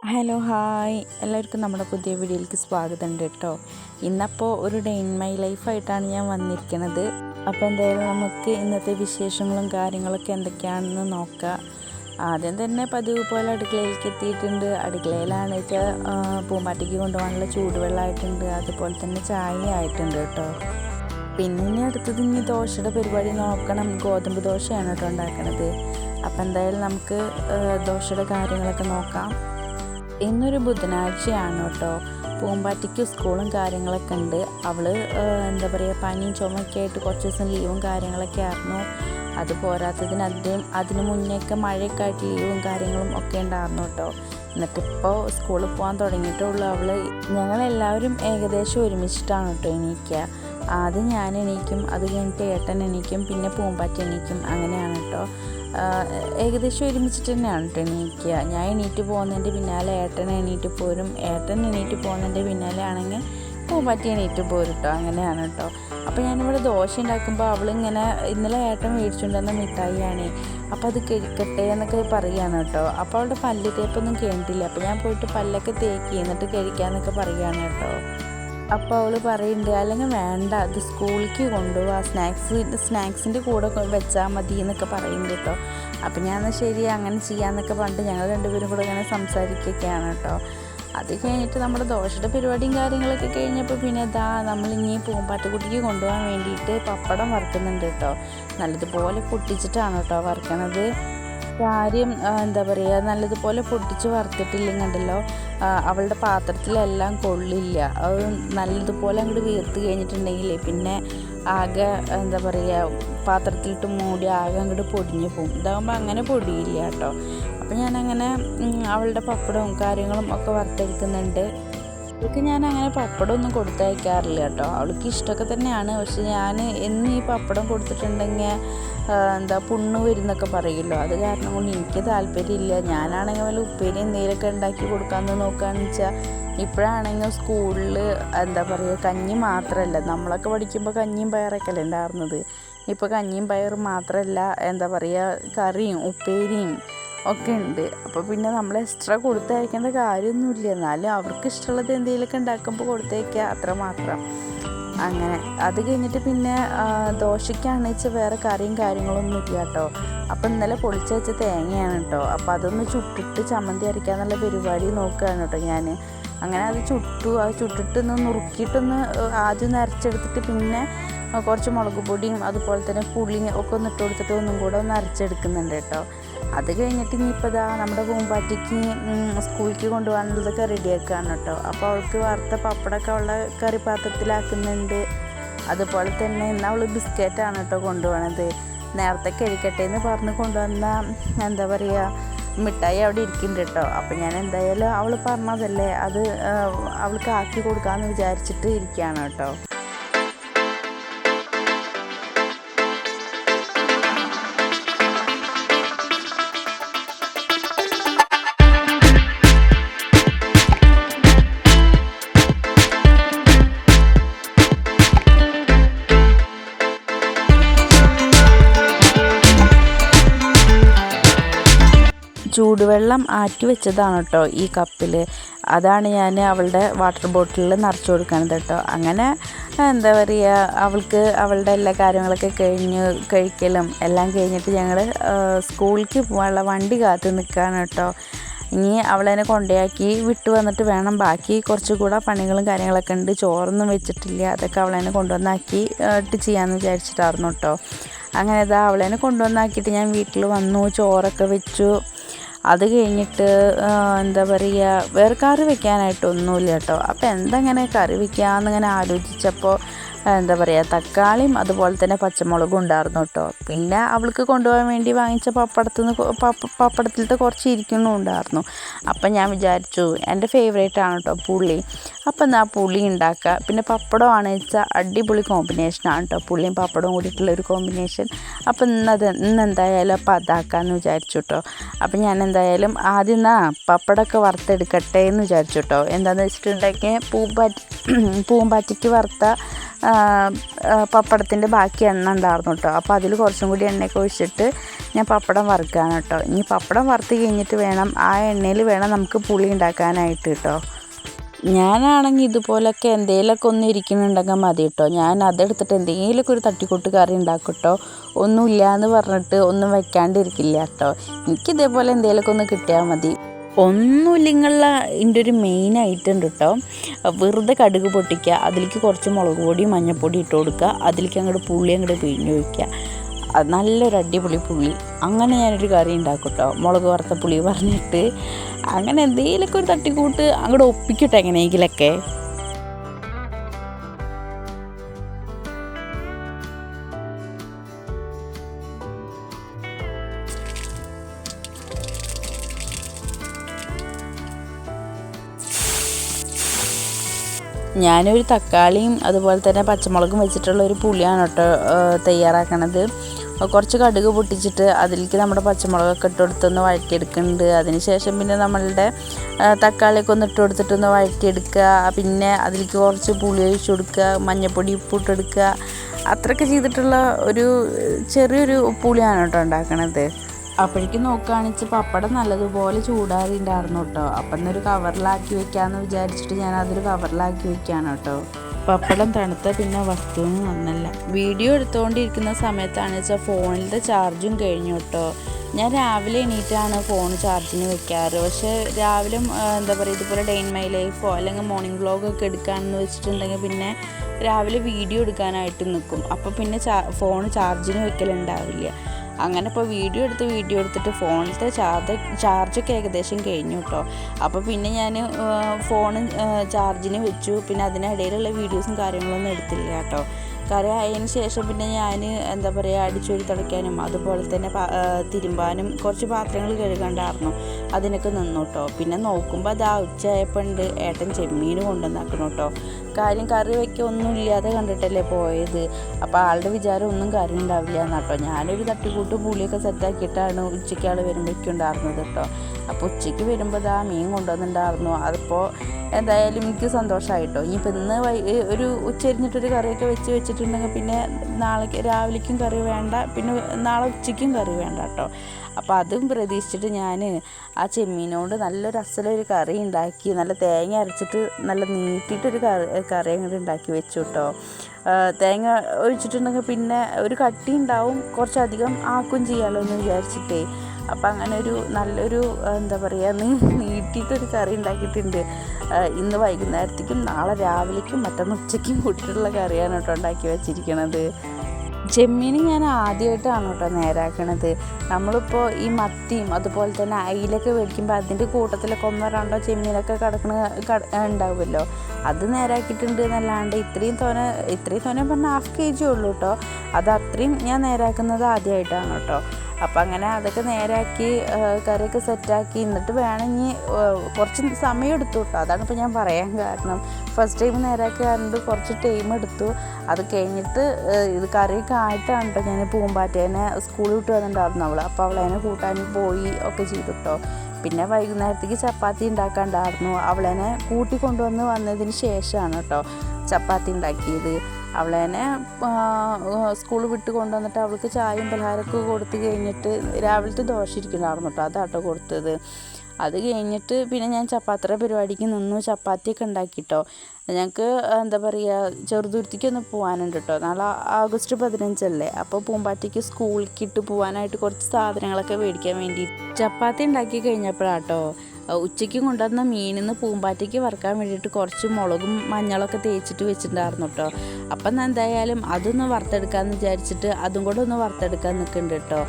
Hello hi. എല്ലാവർക്കും നമ്മുടെ പുതിയ വീഡിയോയിലേക്ക് സ്വാഗതം ഉണ്ട് കേട്ടോ. ഇന്നപ്പോൾ ഒരു ഡേ ഇൻ മൈ ലൈഫായിട്ടാണ് ഞാൻ വന്നിരിക്കുന്നത് അപ്പോൾ എന്തായാലും നമുക്ക് ഇന്നത്തെ വിശേഷങ്ങളും കാര്യങ്ങളൊക്കെ എന്തൊക്കെയാണെന്ന് നോക്കാം. ആദ്യം തന്നെ പതിവ് പോലെ അടുക്കളയിലേക്ക് എത്തിയിട്ടുണ്ട്. അടുക്കളയിലാണ് വെച്ചാൽ പൂമ്പാറ്റയ്ക്ക് കൊണ്ടുപോകാനുള്ള ചൂടുവെള്ളമായിട്ടുണ്ട് അതുപോലെ തന്നെ ചായ ആയിട്ടുണ്ട് കേട്ടോ. പിന്നെ ഇനി അടുത്തത് ഇനി ദോശയുടെ പരിപാടി നോക്കണം. ഗോതമ്പ് ദോശയാണ് കേട്ടോ ഉണ്ടാക്കണത്. അപ്പോൾ എന്തായാലും നമുക്ക് ദോശയുടെ കാര്യങ്ങളൊക്കെ നോക്കാം. ഇന്നൊരു ബുധനാഴ്ചയാണ് കേട്ടോ. പൂമ്പാറ്റയ്ക്ക് സ്കൂളും കാര്യങ്ങളൊക്കെ ഉണ്ട്. അവൾ എന്താ പറയുക പനിയും ചുമയൊക്കെ ആയിട്ട് കുറച്ച് ദിവസം ലീവും കാര്യങ്ങളൊക്കെ ആയിരുന്നു. അത് പോരാത്തതിന് അതിന് അതിന് മുന്നേയൊക്കെ മഴയൊക്കെ ആയിട്ട് ലീവും കാര്യങ്ങളും ഒക്കെ ഉണ്ടായിരുന്നു കേട്ടോ. എന്നിട്ടിപ്പോൾ സ്കൂളിൽ പോകാൻ തുടങ്ങിയിട്ടുള്ളൂ അവൾ ഞങ്ങളെല്ലാവരും ഏകദേശം ഒരുമിച്ചിട്ടാണ് കേട്ടോ എണീക്കുക. ആദ്യം ഞാൻ എണീക്കും അത് കഴിഞ്ഞിട്ട് ഏട്ടൻ എണീക്കും പിന്നെ പൂമ്പാറ്റ എണീക്കും. അങ്ങനെയാണ് കേട്ടോ. ഏകദേശം ഒരുമിച്ചിട്ട് തന്നെയാണ് കേട്ടോ എണീക്കുക. ഞാൻ എണീറ്റ് പോകുന്നതിന്റെ പിന്നാലെ ഏട്ടൻ എണീറ്റ് പോരും. ഏട്ടൻ എണീറ്റ് പോകുന്നതിന്റെ പിന്നാലെ ആണെങ്കിൽ പൂമ്പാറ്റ എണീറ്റ് പോരും കേട്ടോ അങ്ങനെയാണ് കേട്ടോ അപ്പോൾ ഞാനിവിടെ ദോശ ഉണ്ടാക്കുമ്പോൾ അവളിങ്ങനെ ഇന്നലെ ഏട്ടൻ മേടിച്ചുകൊണ്ടുവന്ന മിഠായിയാണ്. അപ്പോൾ അത് കഴിക്കട്ടെ എന്നൊക്കെ പറയുകയാണ് കേട്ടോ അപ്പോൾ അവളുടെ പല്ല് തേപ്പൊന്നും കേട്ടില്ല. അപ്പോൾ ഞാൻ പോയിട്ട് പല്ലൊക്കെ തേക്കി. എന്നിട്ട് കഴിക്കാമെന്നൊക്കെ പറയുകയാണ് കേട്ടോ അപ്പോൾ അവൾ പറയുന്നുണ്ട് അല്ലെങ്കിൽ വേണ്ട അത് സ്കൂളിലേക്ക് കൊണ്ടുപോവാ സ്നാക്സ് സ്നാക്സിന്റെ കൂടെ വെച്ചാൽ മതി എന്നൊക്കെ പറയുന്നുണ്ട് കേട്ടോ അപ്പം ഞാൻ ശരി അങ്ങനെ ചെയ്യാമെന്നൊക്കെ പറഞ്ഞിട്ട് ഞങ്ങൾ രണ്ടുപേരും കൂടെ അങ്ങനെ സംസാരിക്കുകയൊക്കെയാണ് കേട്ടോ അത് കഴിഞ്ഞിട്ട് നമ്മുടെ ദോശയുടെ പരിപാടിയും കാര്യങ്ങളൊക്കെ കഴിഞ്ഞപ്പോൾ പിന്നെ ഇതാ നമ്മൾ ഇനി പൂമ്പാറ്റക്കുട്ടിക്ക് കൊണ്ടുപോകാൻ വേണ്ടിയിട്ട് പപ്പടം വറുക്കുന്നുണ്ട് കേട്ടോ നല്ലതുപോലെ പൊട്ടിച്ചിട്ടാണ് കേട്ടോ വറുക്കണത്. കാര്യം എന്താ പറയുക നല്ലതുപോലെ പൊട്ടിച്ച് വറുത്തിട്ടില്ലെങ്കിലോ അവളുടെ പാത്രത്തിലെല്ലാം കൊള്ളില്ല. അത് നല്ലതുപോലെ അങ്ങോട്ട് വീർത്ത് കഴിഞ്ഞിട്ടുണ്ടെങ്കിൽ പിന്നെ ആകെ എന്താ പറയുക പാത്രത്തിലിട്ട് മൂടി ആകെ അങ്ങോട്ട് പൊടിഞ്ഞു പോകും ഇതാകുമ്പോൾ അങ്ങനെ പൊടിയില്ല കേട്ടോ. അപ്പം ഞാനങ്ങനെ അവളുടെ പപ്പടവും കാര്യങ്ങളും ഒക്കെ വറുത്തെടുക്കുന്നുണ്ട്. അവൾക്ക് ഞാൻ അങ്ങനെ പപ്പടം ഒന്നും കൊടുത്തയക്കാറില്ല കേട്ടോ. അവൾക്ക് ഇഷ്ടമൊക്കെ തന്നെയാണ്. പക്ഷെ ഞാൻ എന്ന് ഈ പപ്പടം കൊടുത്തിട്ടുണ്ടെങ്കിൽ എന്താ പുണ്ണ് വരുന്നൊക്കെ പറയുമല്ലോ അത് കാരണം കൊണ്ട് എനിക്ക് താല്പര്യമില്ല. ഞാനാണെങ്കിൽ വല്ല ഉപ്പേരി എന്തെങ്കിലുമൊക്കെ ഉണ്ടാക്കി കൊടുക്കാമെന്ന് നോക്കുകയാണെന്ന് വെച്ചാൽ ഇപ്പോഴാണെങ്കിൽ സ്കൂളിൽ എന്താ പറയുക കഞ്ഞി മാത്രമല്ല. നമ്മളൊക്കെ പഠിക്കുമ്പോൾ കഞ്ഞിയും പയറൊക്കെ അല്ലേ ഉണ്ടായിരുന്നത്. ഇപ്പോൾ കഞ്ഞിയും പയറും മാത്രമല്ല എന്താ പറയുക കറിയും ഉപ്പേരിയും ഒക്കെ ഉണ്ട്. അപ്പോൾ പിന്നെ നമ്മൾ എക്സ്ട്രാ കൊടുത്തയക്കേണ്ട കാര്യമൊന്നുമില്ല. എന്നാലും അവർക്ക് ഇഷ്ടമുള്ളത് എന്തെങ്കിലുമൊക്കെ ഉണ്ടാക്കുമ്പോൾ കൊടുത്തയക്കുക അത്ര മാത്രം. അങ്ങനെ. അത് കഴിഞ്ഞിട്ട് പിന്നെ ദോശയ്ക്കാണെച്ച് വേറെ കറിയും കാര്യങ്ങളൊന്നും ഇല്ല കേട്ടോ. അപ്പോൾ ഇന്നലെ പൊളിച്ച് വെച്ച തേങ്ങയാണ് കേട്ടോ. അപ്പോൾ അതൊന്ന് ചുട്ടിട്ട് ചമ്മന്തി അരയ്ക്കാന്നുള്ള പരിപാടി നോക്കുകയാണ് കേട്ടോ ഞാൻ അങ്ങനെ അത് ചുട്ടു അത് ചുട്ടിട്ടൊന്ന് നുറുക്കിയിട്ടൊന്ന് ആദ്യം ഒന്ന് പിന്നെ കുറച്ച് മുളക് പൊടിയും അതുപോലെ തന്നെ പുളിയും ഒക്കെ ഒന്ന് ഇട്ട് കൊടുത്തിട്ട് ഒന്നും കൂടെ ഒന്ന് അരച്ചെടുക്കുന്നുണ്ട് കേട്ടോ. അത് കഴിഞ്ഞിട്ട് ഇനിയിപ്പോൾ ഇതാ നമ്മുടെ പൂമ്പാറ്റയ്ക്ക് സ്കൂളിലേക്ക് കൊണ്ടുപോകാനുള്ളതൊക്കെ റെഡിയാക്കുകയാണ് കേട്ടോ. അപ്പോൾ അവൾക്ക് വറുത്ത പപ്പടമൊക്കെ ഉള്ള കറി പാത്രത്തിലാക്കുന്നുണ്ട് അതുപോലെ തന്നെ ഇന്ന് അവൾ ബിസ്ക്കറ്റാണ് കേട്ടോ കൊണ്ടുപോകണത് നേരത്തെ കഴിക്കട്ടെ എന്ന് പറഞ്ഞ് കൊണ്ടുവന്ന എന്താ പറയുക മിഠായി അവിടെ ഇരിക്കുന്നുണ്ട് കേട്ടോ. അപ്പം ഞാൻ എന്തായാലും അവൾ പറഞ്ഞതല്ലേ അത് അവൾക്ക് ആക്കി കൊടുക്കാമെന്ന് വിചാരിച്ചിട്ട് ഇരിക്കുകയാണ് കേട്ടോ. ചൂടുവെള്ളം ആറ്റി വെച്ചതാണ് കേട്ടോ ഈ കപ്പിൽ അതാണ് ഞാൻ അവളുടെ വാട്ടർ ബോട്ടിലിൽ നിറച്ചു കൊടുക്കണത് കേട്ടോ അങ്ങനെ എന്താ പറയുക അവൾക്ക് അവളുടെ എല്ലാ കാര്യങ്ങളൊക്കെ കഴിഞ്ഞ് കഴിക്കലും എല്ലാം കഴിഞ്ഞിട്ട് ഞങ്ങൾ സ്കൂളിലേക്ക് പോകാനുള്ള വണ്ടി കാത്ത് നിൽക്കുകയാണ് കേട്ടോ ഇനി അവളെന്നെ കൊണ്ടയാക്കി വിട്ടു വന്നിട്ട് വേണം. ബാക്കി കുറച്ചുകൂടെ പണികളും കാര്യങ്ങളൊക്കെ ഉണ്ട്. ചോറൊന്നും വെച്ചിട്ടില്ല. അതൊക്കെ അവളെന്നെ കൊണ്ടുവന്നാക്കി ഇട്ട് ചെയ്യാമെന്ന് വിചാരിച്ചിട്ടായിരുന്നു കേട്ടോ അങ്ങനെ ഇതാ അവളെന്നെ കൊണ്ടുവന്നാക്കിയിട്ട് ഞാൻ വീട്ടിൽ വന്നു. ചോറൊക്കെ വെച്ചു. അത് കഴിഞ്ഞിട്ട് എന്താ പറയുക വേറെ കറി വെക്കാനായിട്ടൊന്നുമില്ല കേട്ടോ. അപ്പോൾ എന്തങ്ങനെ കറി വെക്കാമെന്നിങ്ങനെ ആലോചിച്ചപ്പോൾ എന്താ പറയുക തക്കാളിയും അതുപോലെ തന്നെ പച്ചമുളകും ഉണ്ടായിരുന്നു കേട്ടോ. പിന്നെ അവൾക്ക് കൊണ്ടുപോകാൻ വേണ്ടി വാങ്ങിച്ച പപ്പടത്തിൽ നിന്ന് പപ്പ പപ്പടത്തിലത്തെ കുറച്ച് ഇരിക്കുന്നു ഉണ്ടായിരുന്നു. അപ്പം ഞാൻ വിചാരിച്ചു എന്റെ ഫേവറേറ്റ് ആണ് കേട്ടോ പുളി. അപ്പം എന്നാൽ പുളി ഉണ്ടാക്കുക. പിന്നെ പപ്പടമാണ് വെച്ചാൽ അടിപൊളി കോമ്പിനേഷനാണ് കേട്ടോ. പുളിയും പപ്പടവും കൂടിയിട്ടുള്ള ഒരു കോമ്പിനേഷൻ അപ്പം ഇന്നത് ഇന്ന് എന്തായാലും അപ്പം അതാക്കാമെന്ന് വിചാരിച്ചു കേട്ടോ. അപ്പം ഞാൻ എന്തായാലും ആദ്യം എന്നാ പപ്പടമൊക്കെ വറുത്തെടുക്കട്ടെ എന്ന് വിചാരിച്ചു കേട്ടോ. എന്താണെന്ന് വെച്ചിട്ടുണ്ടെങ്കിൽ പൂമ്പാറ്റി പൂമ്പാറ്റിക്ക് വറുത്ത പപ്പടത്തിന്റെ ബാക്കി എണ്ണ ഉണ്ടായിരുന്നു കേട്ടോ. അപ്പോൾ അതിൽ കുറച്ചും കൂടി എണ്ണയൊക്കെ ഒഴിച്ചിട്ട് ഞാൻ പപ്പടം വറുക്കുകയാണ് കേട്ടോ. ഇനി പപ്പടം വറുത്ത് കഴിഞ്ഞിട്ട് വേണം ആ എണ്ണയിൽ വേണം നമുക്ക് പുളി ഉണ്ടാക്കാനായിട്ട് കേട്ടോ. ഞാനാണെങ്കിൽ ഇതുപോലൊക്കെ എന്തെങ്കിലുമൊക്കെ ഒന്ന് ഇരിക്കുന്നുണ്ടെങ്കിൽ മതി കേട്ടോ. ഞാൻ അതെടുത്തിട്ട് എന്തെങ്കിലുമൊക്കെ ഒരു തട്ടിക്കൂട്ട് കറി ഉണ്ടാക്കും കേട്ടോ. ഒന്നുമില്ല എന്ന് പറഞ്ഞിട്ട് ഒന്നും വെക്കാണ്ടിരിക്കില്ല കേട്ടോ. എനിക്കിതേപോലെ എന്തെങ്കിലുമൊക്കെ ഒന്ന് കിട്ടിയാൽ മതി. ഒന്നുമില്ലെങ്കിലുള്ള ഇതിന്റെ ഒരു മെയിൻ ഐറ്റം ഉണ്ട് കേട്ടോ വെറുതെ കടുക് പൊട്ടിക്കുക അതിലേക്ക് കുറച്ച് മുളക് പൊടി മഞ്ഞൾപ്പൊടി ഇട്ട് കൊടുക്കുക അതിലേക്ക് അങ്ങോട്ട് പുളി അങ്ങോട്ട് പിഴിഞ്ഞ് വയ്ക്കുക നല്ലൊരു അടിപൊളി പുളി. അങ്ങനെ ഞാനൊരു കറി ഉണ്ടാക്കും കേട്ടോ മുളക് വറുത്ത പുളി പറഞ്ഞിട്ട്. അങ്ങനെ എന്തെങ്കിലുമൊക്കെ ഒരു തട്ടിക്കൂട്ട് അങ്ങോട്ട് ഒപ്പിക്കട്ടെ എങ്ങനെയെങ്കിലൊക്കെ. ഞാനൊരു തക്കാളിയും അതുപോലെ തന്നെ പച്ചമുളകും വെച്ചിട്ടുള്ള ഒരു പുളിയാണ് കേട്ടോ തയ്യാറാക്കണത്. കുറച്ച് കടുക് പൊട്ടിച്ചിട്ട് അതിലേക്ക് നമ്മുടെ പച്ചമുളകൊക്കെ ഇട്ട് കൊടുത്തൊന്ന് വഴറ്റിയെടുക്കുന്നുണ്ട്. അതിന് ശേഷം പിന്നെ നമ്മളുടെ തക്കാളിയൊക്കെ ഒന്ന് ഇട്ട് കൊടുത്തിട്ടൊന്ന് വഴറ്റിയെടുക്കുക. പിന്നെ അതിലേക്ക് കുറച്ച് പുളി ഒഴിച്ച് കൊടുക്കുക മഞ്ഞൾപ്പൊടി ഉപ്പിട്ടെടുക്കുക അത്രയൊക്കെ ചെയ്തിട്ടുള്ള ഒരു ചെറിയൊരു പുളിയാണ് കേട്ടോ ഉണ്ടാക്കണത്. അപ്പോഴേക്കും നോക്കുകയാണെന്ന് പപ്പടം നല്ലതുപോലെ ചൂടാറിണ്ടായിരുന്നു കേട്ടോ. അപ്പം എന്നൊരു കവറിലാക്കി വെക്കാമെന്ന് വിചാരിച്ചിട്ട് ഞാൻ അതൊരു കവറിലാക്കി വെക്കുകയാണ് കേട്ടോ. പപ്പടം തണുത്ത പിന്നെ വസ്തുവും നന്നല്ല വീഡിയോ എടുത്തുകൊണ്ടിരിക്കുന്ന സമയത്താണ് വെച്ചാൽ ഫോണിലത്തെ ചാർജും കഴിഞ്ഞു കേട്ടോ. ഞാൻ രാവിലെ എണീറ്റാണ് ഫോൺ ചാർജിന് വെക്കാറ്. പക്ഷേ രാവിലെ എന്താ പറയുക ഇതുപോലെ ഡേ ഇൻ മൈ ലൈഫോ അല്ലെങ്കിൽ മോർണിംഗ് വ്ളോഗൊക്കെ എടുക്കാമെന്ന് വെച്ചിട്ടുണ്ടെങ്കിൽ പിന്നെ രാവിലെ വീഡിയോ എടുക്കാനായിട്ട് നിൽക്കും. അപ്പോൾ പിന്നെ ഫോൺ ചാർജിന് വെക്കലുണ്ടാവില്ല. അങ്ങനെ ഇപ്പോൾ വീഡിയോ എടുത്ത് വീഡിയോ എടുത്തിട്ട് ഫോണിലത്തെ ചാർജ് ചാർജൊക്കെ ഏകദേശം കഴിഞ്ഞു കേട്ടോ. അപ്പോൾ പിന്നെ ഞാൻ ഫോൺ ചാർജിന് വെച്ചു. പിന്നെ അതിനിടയിലുള്ള വീഡിയോസും കാര്യങ്ങളൊന്നും എടുത്തില്ല കേട്ടോ. കറി ആയതിന് ശേഷം പിന്നെ ഞാൻ എന്താ പറയുക അടിച്ചൊരു തുടയ്ക്കാനും അതുപോലെ തന്നെ തിരുമ്പാനും കുറച്ച് പാത്രങ്ങൾ കഴുകണ്ടായിരുന്നു. അതിനൊക്കെ നിന്നു കേട്ടോ. പിന്നെ നോക്കുമ്പോൾ അത് ആ ഉച്ചയായപ്പോൾ ഉണ്ട് ഏട്ടൻ ചെമ്മീൻ കൊണ്ടുവന്നാക്കണം കേട്ടോ. കാര്യം കറി വയ്ക്കുക ഒന്നും ഇല്ലാതെ കണ്ടിട്ടല്ലേ പോയത്. അപ്പോൾ ആളുടെ വിചാരം ഒന്നും കറി ഉണ്ടാവില്ല എന്നാട്ടോ ഞാനൊരു തട്ടിക്കൂട്ട് പുളിയൊക്കെ സെറ്റാക്കിയിട്ടാണ് ഉച്ചയ്ക്ക് ആൾ വരുമ്പോഴേക്കും ഉണ്ടായിരുന്നത് കേട്ടോ അപ്പോൾ ഉച്ചയ്ക്ക് വരുമ്പോൾ ആ മീൻ കൊണ്ടുവന്നിട്ടുണ്ടായിരുന്നു. അതിപ്പോൾ എന്തായാലും എനിക്ക് സന്തോഷമായിട്ടോ ഇനിയിപ്പോൾ ഇന്ന് ഒരു ഉച്ചരിഞ്ഞിട്ടൊരു കറിയൊക്കെ വെച്ച് വെച്ചിട്ടുണ്ടെങ്കിൽ പിന്നെ നാളെ രാവിലേക്കും കറി വേണ്ട. പിന്നെ നാളെ ഉച്ചയ്ക്കും കറി വേണ്ട കേട്ടോ അപ്പോൾ അതും പ്രതീക്ഷിച്ചിട്ട് ഞാൻ ആ ചെമ്മീനോട് നല്ലൊരു അസലൊരു കറി ഉണ്ടാക്കി നല്ല തേങ്ങ അരച്ചിട്ട് നല്ല നീട്ടിയിട്ടൊരു കറി കറി അങ്ങോട്ട് ഉണ്ടാക്കി വെച്ചു കേട്ടോ തേങ്ങ ഒഴിച്ചിട്ടുണ്ടെങ്കിൽ പിന്നെ ഒരു കട്ടി ഉണ്ടാവും കുറച്ചധികം ആക്കും ചെയ്യാമല്ലോ എന്ന് വിചാരിച്ചിട്ടേ. അപ്പം അങ്ങനെ ഒരു നല്ലൊരു എന്താ പറയുക നീ നീട്ടിയിട്ടൊരു കറി ഉണ്ടാക്കിയിട്ടുണ്ട് ഇന്ന് വൈകുന്നേരത്തേക്കും നാളെ രാവിലേക്കും മറ്റന്ന് ഉച്ചയ്ക്കും കൂട്ടിയിട്ടുള്ള കറിയാണ് കേട്ടോ ഉണ്ടാക്കി വെച്ചിരിക്കണത്. ചെമ്മീൻ ഞാൻ ആദ്യമായിട്ടാണ് കേട്ടോ നേരാക്കണത്. നമ്മളിപ്പോൾ ഈ മത്തിയും അതുപോലെ തന്നെ അയിലൊക്കെ മേടിക്കുമ്പോൾ അതിന്റെ കൂട്ടത്തിലൊക്കെ ഒന്നോ രണ്ടോ ചെമ്മീനൊക്കെ കിടക്കണ ഉണ്ടാവുമല്ലോ. അത് നേരാക്കിയിട്ടുണ്ട് എന്നല്ലാണ്ട് ഇത്രയും തോനെ ഇത്രയും തോനെ പറഞ്ഞാൽ ഹാഫ് കെ ജി ഉള്ളൂ കേട്ടോ. അത് അത്രയും ഞാൻ നേരാക്കുന്നത് ആദ്യമായിട്ടാണ് കേട്ടോ. അപ്പം അങ്ങനെ അതൊക്കെ നേരാക്കി കറിയൊക്കെ സെറ്റാക്കി. എന്നിട്ട് വേണമെങ്കിൽ കുറച്ച് സമയം എടുത്തു കേട്ടോ അതാണ് ഇപ്പോൾ ഞാൻ പറയാൻ കാരണം. ഫസ്റ്റ് ടൈം നേരാക്കി കാരണം കുറച്ച് ടൈം എടുത്തു. അത് കഴിഞ്ഞിട്ട് ഇത് കറിയൊക്കെ ആയിട്ടാണ് കേട്ടോ ഞാൻ പൂമ്പാറ്റേനെ സ്കൂളിൽ വിട്ട് വന്നിട്ടുണ്ടായിരുന്നു അവൾ അപ്പോൾ അവളതിനെ കൂട്ടാൻ പോയി ഒക്കെ ചെയ്തു കേട്ടോ പിന്നെ വൈകുന്നേരത്തേക്ക് ചപ്പാത്തി ഉണ്ടാക്കാണ്ടായിരുന്നു. അവളെന്നെ കൂട്ടിക്കൊണ്ടുവന്ന് വന്നതിന് ശേഷമാണ് കേട്ടോ ചപ്പാത്തി ഉണ്ടാക്കിയത്. അവളെന്നെ സ്കൂൾ വിട്ട് കൊണ്ടുവന്നിട്ട് അവൾക്ക് ചായയും പലഹാരമൊക്കെ കൊടുത്ത് കഴിഞ്ഞിട്ട് രാവിലത്തെ ദോശ ഇരിക്കുന്നുണ്ടായിരുന്നു കേട്ടോ. അതാട്ടോ കൊടുത്തത്. അത് കഴിഞ്ഞിട്ട് പിന്നെ ഞാൻ ചപ്പാത്തിയുടെ പരിപാടിക്ക് നിന്നു. ചപ്പാത്തിയൊക്കെ ഉണ്ടാക്കിട്ടോ. ഞങ്ങൾക്ക് എന്താ പറയുക ചെറുതുരുത്തിക്കൊന്ന് പോകാനുണ്ട് കേട്ടോ. നാളെ ആഗസ്റ്റ് പതിനഞ്ചല്ലേ. അപ്പോൾ പൂമ്പാറ്റയ്ക്ക് സ്കൂളിലേക്ക് ഇട്ട് പോകാനായിട്ട് കുറച്ച് സാധനങ്ങളൊക്കെ മേടിക്കാൻ വേണ്ടി ചപ്പാത്തി ഉണ്ടാക്കി കഴിഞ്ഞപ്പോഴാട്ടോ ഉച്ചയ്ക്ക് കൊണ്ടുവന്ന മീനിൽ നിന്ന് പൂമ്പാറ്റയ്ക്ക് വറുക്കാൻ വേണ്ടിയിട്ട് കുറച്ച് മുളകും മഞ്ഞളൊക്കെ തേച്ചിട്ട് വെച്ചിട്ടുണ്ടായിരുന്നു കേട്ടോ. അപ്പം എന്തായാലും അതൊന്ന് വറുത്തെടുക്കാമെന്ന് വിചാരിച്ചിട്ട് അതും കൂടെ ഒന്ന് വറുത്തെടുക്കാൻ നിൽക്കുന്നുണ്ട് കേട്ടോ.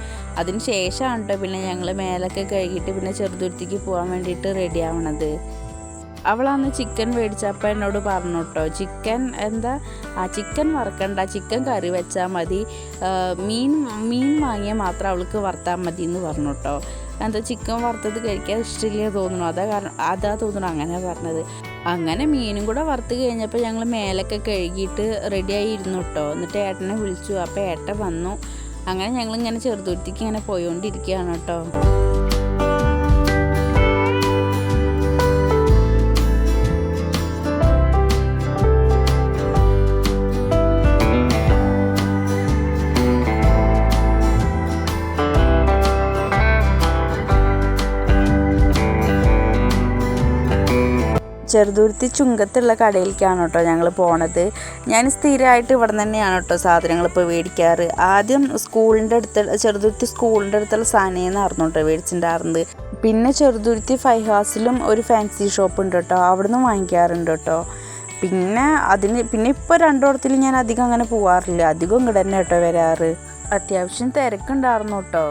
അതിന് ശേഷമാണ് കേട്ടോ പിന്നെ ഞങ്ങൾ മേലൊക്കെ കഴുകിയിട്ട് പിന്നെ ചെറുതുരുത്തിക്ക് പോകാൻ വേണ്ടിയിട്ട് റെഡി ആവണത്. അവളന്ന് ചിക്കൻ മേടിച്ചപ്പോൾ എന്നോട് പറഞ്ഞു കേട്ടോ ചിക്കൻ എന്താ? ആ ചിക്കൻ വറുക്കണ്ട ചിക്കൻ കറി വെച്ചാൽ മതി. മീൻ മീൻ വാങ്ങിയാൽ മാത്രം അവൾക്ക് വറുത്താൽ മതി എന്ന് പറഞ്ഞു കേട്ടോ. എന്താ ചിക്കൻ വറുത്തത് കഴിക്കാൻ ഇഷ്ടമില്ല തോന്നുന്നു. അതാ കാരണം അതാ തോന്നുന്നു അങ്ങനെ പറഞ്ഞത്. അങ്ങനെ മീനും കൂടെ വറുത്ത് കഴിഞ്ഞപ്പോൾ ഞങ്ങൾ മേലൊക്കെ കഴുകിയിട്ട് റെഡിയായി ഇരുന്നു കേട്ടോ എന്നിട്ട് ഏട്ടനെ വിളിച്ചു. അപ്പോൾ ഏട്ടൻ വന്നു. അങ്ങനെ ഞങ്ങളിങ്ങനെ ചെറുതുരുത്തിക്ക് ഇങ്ങനെ പോയോണ്ടിരിക്കുകയാണ് കേട്ടോ. ചെറുതുരുത്തി ചുങ്കത്തുള്ള കടയിലേക്കാണ് കേട്ടോ ഞങ്ങൾ പോണത്. ഞാൻ സ്ഥിരമായിട്ട് ഇവിടെ തന്നെയാണ് കേട്ടോ സാധനങ്ങൾ ഇപ്പോൾ മേടിക്കാറ്. ആദ്യം സ്കൂളിന്റെ അടുത്ത് ചെറുതുരുത്തി സ്കൂളിന്റെ അടുത്തുള്ള സാധനമെന്നായിരുന്നു കേട്ടോ മേടിച്ചിട്ടുണ്ടായിരുന്നത്. പിന്നെ ചെറുതുരുത്തി ഫൈഹാസിലും ഒരു ഫാൻസി ഷോപ്പ് ഉണ്ട് കേട്ടോ അവിടുന്ന് വാങ്ങിക്കാറുണ്ട് കേട്ടോ. പിന്നെ അതിന് പിന്നെ ഇപ്പോൾ രണ്ടോടത്തിൽ ഞാൻ അധികം അങ്ങനെ പോവാറില്ല അധികം ഇങ്ങോട്ട് തന്നെ കേട്ടോ വരാറ്. അത്യാവശ്യം തിരക്കുണ്ടായിരുന്നു കേട്ടോ.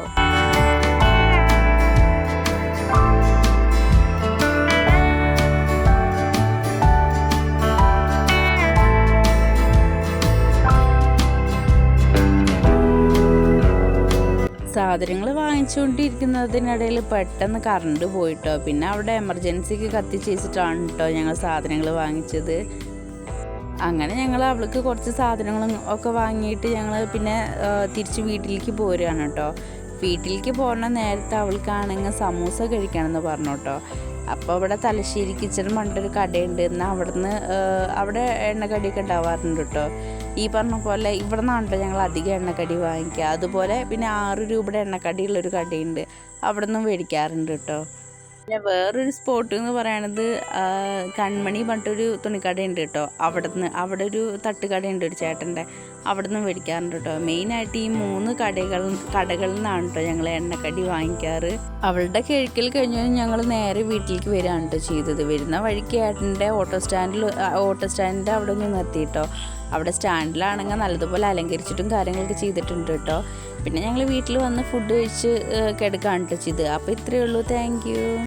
സാധനങ്ങൾ വാങ്ങിച്ചുകൊണ്ടിരിക്കുന്നതിനിടയിൽ പെട്ടെന്ന് കറണ്ട് പോയിട്ടോ. പിന്നെ അവിടെ എമർജൻസിക്ക് കത്തിച്ച് വെച്ചിട്ടാണ് കേട്ടോ ഞങ്ങൾ സാധനങ്ങൾ വാങ്ങിച്ചത്. അങ്ങനെ ഞങ്ങൾ അവൾക്ക് കുറച്ച് സാധനങ്ങളും ഒക്കെ വാങ്ങിയിട്ട് ഞങ്ങൾ പിന്നെ തിരിച്ച് വീട്ടിലേക്ക് പോരുകയാണ് കേട്ടോ വീട്ടിലേക്ക് പോകുന്ന നേരത്തെ അവൾക്കാണെങ്കിൽ സമൂസ കഴിക്കണമെന്ന് പറഞ്ഞു കേട്ടോ അപ്പോൾ അവിടെ തലശ്ശേരി കിച്ചൺ പണ്ടൊരു കടയുണ്ട്. എന്നാൽ അവിടുന്ന് അവിടെ എണ്ണക്കടിയൊക്കെ ഉണ്ടാവാറുണ്ട് കേട്ടോ ഈ പറഞ്ഞ പോലെ ഇവിടെ നിന്നാണല്ലോ ഞങ്ങൾ അധികം എണ്ണക്കടി വാങ്ങിക്കുക അതുപോലെ പിന്നെ ആറ് രൂപയുടെ എണ്ണക്കടിയുള്ളൊരു കടയുണ്ട്. അവിടെ നിന്നും മേടിക്കാറുണ്ട് കേട്ടോ പിന്നെ വേറൊരു സ്പോട്ട് എന്ന് പറയണത് കൺമണി പറഞ്ഞിട്ടൊരു തുണിക്കടയുണ്ട് കേട്ടോ അവിടെ നിന്ന് അവിടെ ഒരു തട്ടുകടയുണ്ട് ഒരു ചേട്ടന്റെ. അവിടെ നിന്ന് മേടിക്കാറുണ്ട് കേട്ടോ മെയിനായിട്ട് ഈ മൂന്ന് കടകൾ കടകളിൽ നിന്നാണ് കേട്ടോ ഞങ്ങൾ എണ്ണക്കടി വാങ്ങിക്കാറ്. അവളുടെ കിഴക്കിൽ കഴിഞ്ഞു ഞങ്ങൾ നേരെ വീട്ടിലേക്ക് വരികയാണ് കേട്ടോ ചെയ്തത്. വരുന്ന വഴിക്ക് ഏട്ടന്റെ ഓട്ടോ സ്റ്റാൻഡിൽ ഓട്ടോ സ്റ്റാൻഡിന്റെ അവിടെ ഒന്ന് നിർത്തി കേട്ടോ അവിടെ സ്റ്റാൻഡിലാണെങ്കിൽ നല്ലതുപോലെ അലങ്കരിച്ചിട്ടും കാര്യങ്ങളൊക്കെ ചെയ്തിട്ടുണ്ട് കേട്ടോ പിന്നെ ഞങ്ങൾ വീട്ടിൽ വന്ന് ഫുഡ് കഴിച്ച് കിടക്കാണ് കേട്ടോ ചെയ്ത് അപ്പോൾ ഇത്രയേ ഉള്ളൂ. താങ്ക്